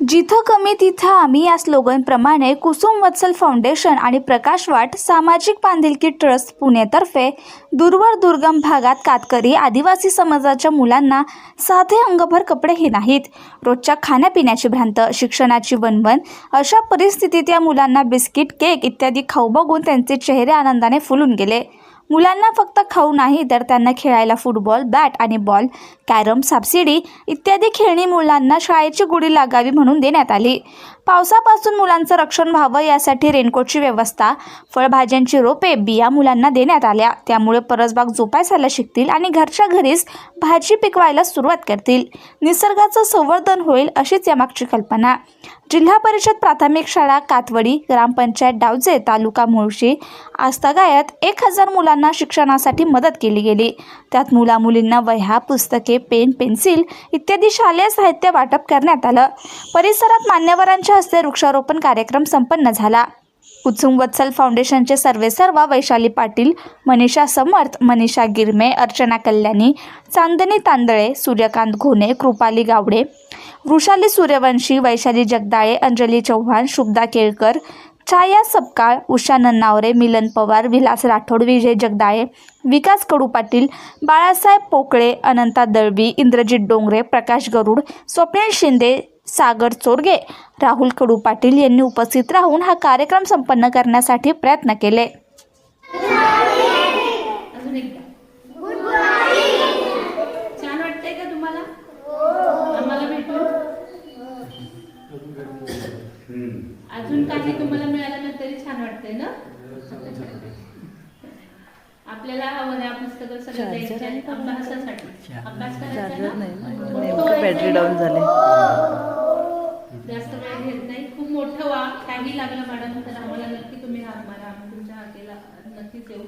जिथं कमी तिथं आम्ही या स्लोगनप्रमाणे कुसुम वत्सल फाउंडेशन आणि प्रकाश वाट सामाजिक बांधिलकी ट्रस्ट पुणेतर्फे दूरवर दुर्गम भागात कातकरी आदिवासी समाजाच्या मुलांना साधे अंगभर कपडेही नाहीत. रोजच्या खाण्यापिण्याची भ्रांत शिक्षणाची वनवन अशा परिस्थितीत या मुलांना बिस्किट केक इत्यादी खाऊ बघून त्यांचे चेहरे आनंदाने फुलून गेले. मुलांना फक्त खाऊ नाही तर त्यांना खेळायला फुटबॉल बॅट आणि बॉल कॅरम सापशिडी इत्यादी खेळणी मुलांना शाळेची गुढी लागावी म्हणून देण्यात आली. पावसापासून मुलांचं रक्षण व्हावं यासाठी रेनकोटची व्यवस्था फळभाज्यांची रोपे बिया मुलांना देण्यात आल्या. त्यामुळे परसबाग जोपासायला शिकतील आणि घरच्या घरीच भाजी पिकवायला सुरुवात करतील. निसर्गाचं संवर्धन होईल अशीच यामागची कल्पना. जिल्हा परिषद प्राथमिक शाळा कातवडी ग्रामपंचायत डावजे तालुका मुळशी आस्थागायत एक हजार मुलांना शिक्षणासाठी मदत केली गेली. त्यात मुलामुलींना वह्या पुस्तके पेन पेन्सिल इत्यादी शालेय साहित्य वाटप करण्यात आलं. परिसरात मान्यवरांच्या हस्ते वृक्षारोपण कार्यक्रम संपन्न झाला. कुसुम वत्सल फाउंडेशनचे सर्वेसर्वा वैशाली पाटील मनीषा समर्थ मनीषा गिरमे अर्चना कल्याणी चांदनी तांदळे सूर्यकांत घोणे कृपाली गावडे वृषाली सूर्यवंशी वैशाली जगदाळे अंजली चव्हाण शुभदा केळकर छाया सपकाळ उषा नन्नावरे मिलन पवार विलास राठोड विजय जगदाळे विकास कडू पाटील बाळासाहेब पोकळे अनंता दळवी इंद्रजित डोंगरे प्रकाश गरुड स्वप्नील शिंदे सागर चोरगे राहुल कडू पाटील यांनी उपस्थित राहून हा कार्यक्रम संपन्न करण्यासाठी प्रयत्न केले. छान वाटतंय का तुम्हाला? आम्हाला भेटून? अजून काही तुम्हाला मिळालं ना तरी छान वाटतंय ना? आपल्याला वह्या पुस्तकं सगळं द्यायचे अभ्यासासाठी. अभ्यास करायचा ना? बॅटरी ना? डाऊन झाले. जास्त वेळ घेत नाही. खूप मोठं वा. काही लागलं मॅडम तर आम्हाला नक्की तुम्ही हाक मारा. आम्ही तुमच्या हाकेला नक्कीच येऊ.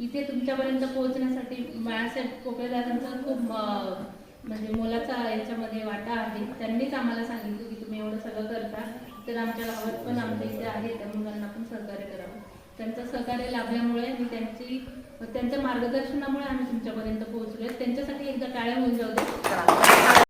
इथे तुमच्यापर्यंत पोहोचण्यासाठी बाळासाहेब पोकळेदारांचा खूप अं, म्हणजे मोलाचा याच्यामध्ये वाटा आहे. त्यांनीच आम्हाला सांगितलं की तुम्ही एवढं सगळं करता तर आमच्या गावात पण आमच्या इथे आहे त्या मुलांना पण सहकार्य करावं. त्यांचं सहकार्य लाभल्यामुळे मी त्यांची त्यांच्या मार्गदर्शनामुळे आम्ही तुमच्यापर्यंत पोहोचलोय. त्यांच्यासाठी एकदा टाळ्या होऊन जाऊ दे